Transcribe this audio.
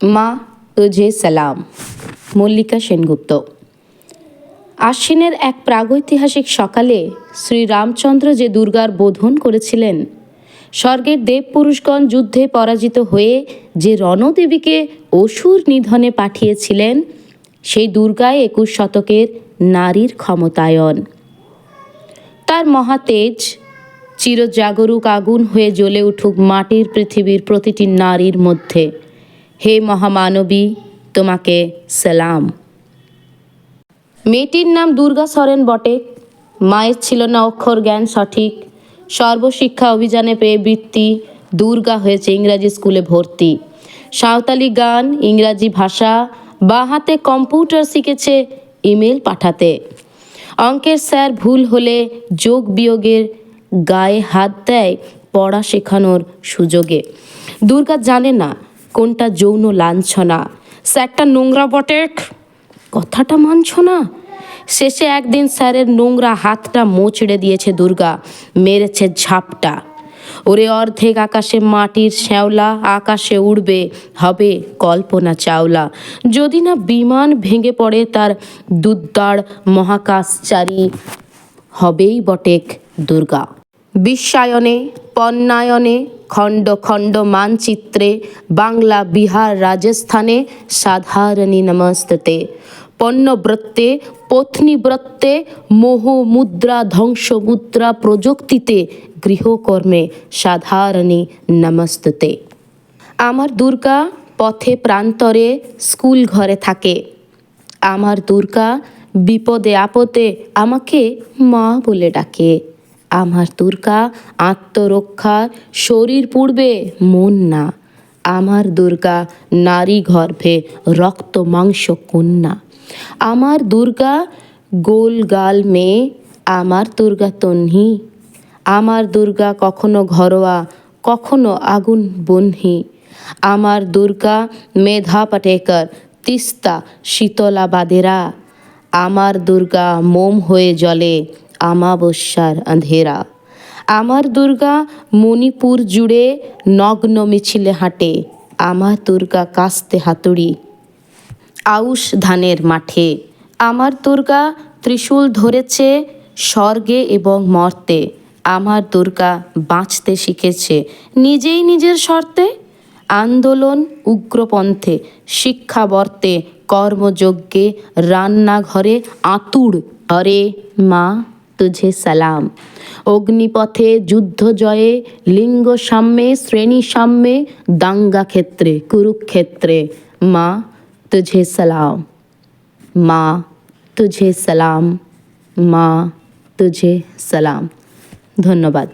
মা তুঝে সালাম। মল্লিকা সেনগুপ্ত। আশ্বিনের এক প্রাগৈতিহাসিক সকালে শ্রী রামচন্দ্র যে দুর্গার বোধন করেছিলেন, স্বর্গের দেবপুরুষগণ যুদ্ধে পরাজিত হয়ে যে রণদেবীকে অসুর নিধনে পাঠিয়েছিলেন, সেই দুর্গায় একুশ শতকের নারীর ক্ষমতায়ন। তার মহাতেজ চিরজাগরুক আগুন হয়ে জ্বলে উঠুক মাটির পৃথিবীর প্রতিটি নারীর মধ্যে। হে মহামানবী, তোমাকে সালাম। মেয়েটির নাম দুর্গা সরেন বটে। মায়ের ছিল না অক্ষর জ্ঞান সঠিক। সর্বশিক্ষা অভিযানে পেয়ে বৃত্তি দুর্গা হয়েছে ইংরাজি স্কুলে ভর্তি। সাঁওতালি গান, ইংরাজি ভাষা, বাঁ হাতে কম্পিউটার শিখেছে ইমেল পাঠাতে। অঙ্কের স্যার ভুল হলে যোগ বিয়োগের গায়ে হাত দেয় পড়া শেখানোর সুযোগে। দুর্গা জানে না কোনটা যৌন লাঞ্ছনা? স্যারটা নোংরা বটে। কথাটা মানছ না? শেষে একদিন স্যারের নোংরা হাতটা মোচড়ে দিয়েছে দুর্গা, মেরেছে ঝাপটা। ওরে অর্ধেক আকাশে মাটির শ্যাওলা, আকাশে উড়বে, হবে কল্পনা চাওলা। যদি না বিমান ভেঙে পড়ে তার দুদ্দার মহাকাশচারী, হবেই বটেক দুর্গা। বিশ্বায়নে পণ্যায়নে খণ্ড খণ্ড মানচিত্রে, বাংলা, বিহার, রাজস্থানে সাধারণী নমস্ততে পণ্যব্রত্তে পত্নীব্রত্তে মোহ, মুদ্রা ধ্বংস মুদ্রা প্রযুক্তিতে গৃহকর্মে সাধারণী নমস্ততে আমার দুর্গা পথে প্রান্তরে স্কুল ঘরে থাকে। আমার দুর্গা বিপদে আপদে আমাকে মা বলে ডাকে। আমার দুর্গা আত্মরক্ষা শরীর পূর্বে, মন না। আমার দুর্গা নারী গর্ভে রক্ত মাংস কন্যা। আমার দুর্গা গোল গাল মেয়ে, আমার দুর্গা তন্হি। আমার দুর্গা কখনো ঘরোয়া, কখনো আগুন বহ্নি আমার দুর্গা মেধা পাটেকর, তিস্তা শীতলা বাদেরা আমার দুর্গা মোম হয়ে জ্বলে আমাবস্যার আঁধেরা আমার দুর্গা মণিপুর জুড়ে নগ্ন মিছিলে হাঁটে, আমার দুর্গা কাস্তে হাতুড়ি আউশ ধানের মাঠে। আমার দুর্গা ত্রিশূল ধরেছে স্বর্গে এবং মর্তে, আমার দুর্গা বাঁচতে শিখেছে নিজেই নিজের শর্তে। আন্দোলন উগ্রপন্থে, শিক্ষাবর্তে, কর্মযজ্ঞে, রান্নাঘরে আতুড় হরে মা। তুঝে সালাম। অগ্নিপথে যুদ্ধ জয়ে, লিঙ্গ সাম্যে, শ্রেণি সাম্যে, দাঙ্গা ক্ষেত্রে, কুরুক্ষেত্রে। মা, তুঝে সালাম। মা, তুঝে সালাম। মা, তুঝে সালাম। ধন্যবাদ।